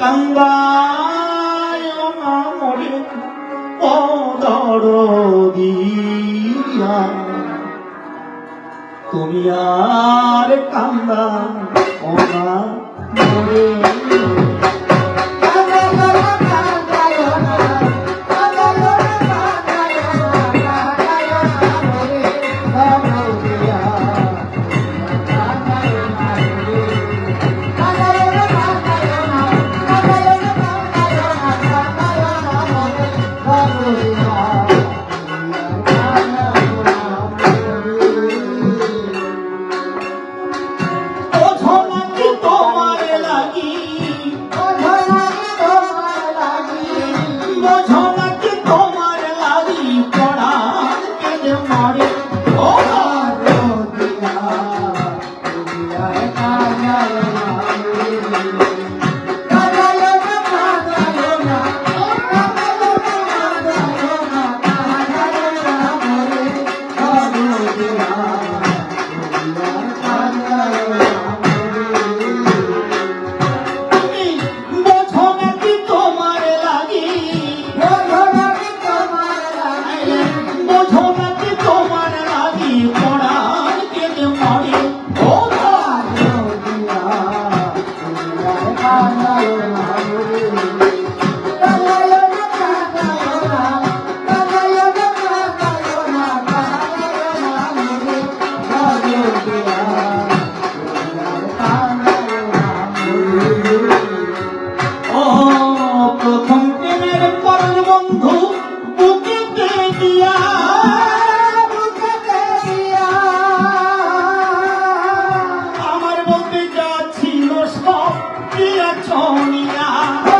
কান্দায় মরে পদর দিয়া তুমি আর কান্দা ওনা Yeah. ਸੋਹਣੀਆਂ